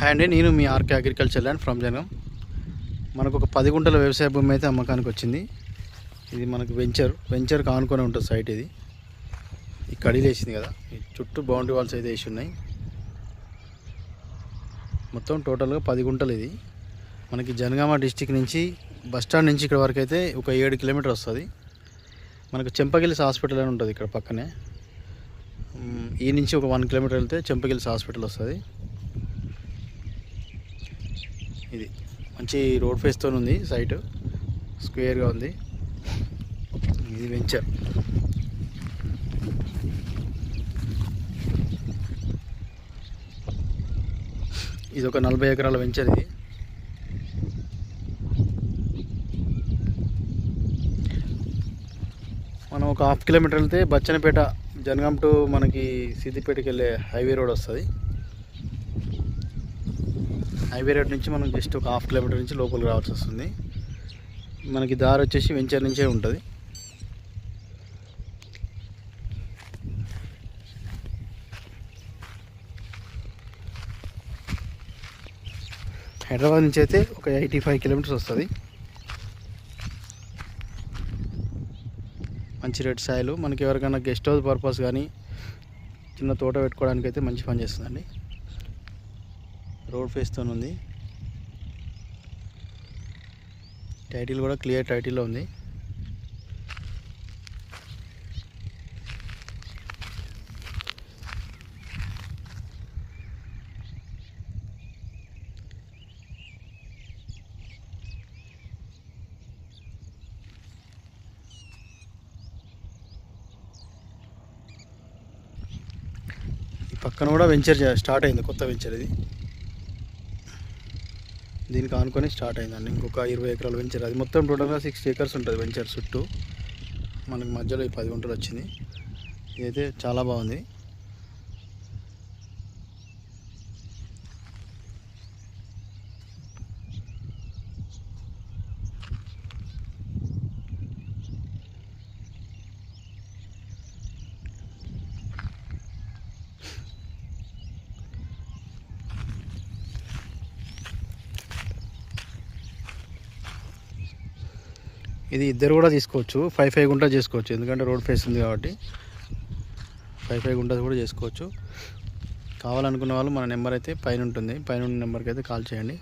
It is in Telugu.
హాయ్ అండి నేను మీ RK agriculture land from Jangaon మనకు ఒక పది గుంటల వ్యవసాయ భూమి అయితే అమ్మకానికి వచ్చింది. ఇది మనకు వెంచర్ వెంచర్ కానుకొని ఉంటుంది సైట్ ఇది. ఈ కడీలు వేసింది కదా చుట్టూ బౌండరీ వాల్స్ అయితే వేసి ఉన్నాయి. మొత్తం టోటల్గా పది గుంటలు ఇది. మనకి జనగామ డిస్టిక్ నుంచి బస్ స్టాండ్ నుంచి ఇక్కడ వరకు అయితే ఒక ఏడు కిలోమీటర్ వస్తుంది. మనకు చెంపగిల్స్ హాస్పిటల్ అని ఉంటుంది ఇక్కడ పక్కనే. ఈ నుంచి ఒక వన్ కిలోమీటర్ వెళ్తే చెంపగిల్స్ హాస్పిటల్ వస్తుంది. ఇది మంచి రోడ్ ఫేస్తో ఉంది సైట్. స్క్వేర్గా ఉంది. ఇది వెంచర్. ఇది ఒక నలభై ఎకరాల వెంచర్ ఇది. మనం ఒక హాఫ్ కిలోమీటర్ వెళ్తే బచ్చనపేట జనగాం టు మనకి సిద్దిపేటకి వెళ్ళే హైవే రోడ్ వస్తుంది. హైవే రోడ్ నుంచి మనం జస్ట్ ఒక హాఫ్ కిలోమీటర్ నుంచి లోపలికి రావాల్సి వస్తుంది. మనకి దారి వచ్చేసి వెంచర్ నుంచే ఉంటుంది. హైదరాబాద్ నుంచి అయితే ఒక ఎయిటీ ఫైవ్ కిలోమీటర్స్ వస్తుంది. మంచి రెడ్ సాయిలు మనకి ఎవరికైనా గెస్ట్ హౌస్ పర్పస్ కానీ చిన్న తోట పెట్టుకోవడానికి అయితే మంచి పని చేస్తుందండి. రోడ్ ఫేస్తో ఉంది. టైటిల్ కూడా క్లియర్ టైటిల్లో ఉంది. ఈ పక్కన కూడా వెంచర్ స్టార్ట్ అయింది కొత్త వెంచర్ ఇది. దీనికి ఆనుకొని స్టార్ట్ అయిందండి. ఇంకొక ఇరవై ఎకరాలు వెంచర్. అది మొత్తం టోటల్గా సిక్స్టీ ఎకర్స్ ఉంటుంది వెంచర్ చుట్టూ. మనకి మధ్యలో ఈ పది గుంటలు వచ్చింది. ఇదైతే చాలా బాగుంది. ఇది ఇద్దరు కూడా తీసుకోవచ్చు. ఫైవ్ ఫైవ్ గుంటలు చేసుకోవచ్చు. ఎందుకంటే రోడ్ ఫేస్ ఉంది కాబట్టి. ఫైవ్ ఫైవ్ గుంటలు కూడా చేసుకోవచ్చు. కావాలనుకున్న వాళ్ళు మన నెంబర్ అయితే పైన ఉంటుంది. పైన ఉన్న నెంబర్కి అయితే కాల్ చేయండి.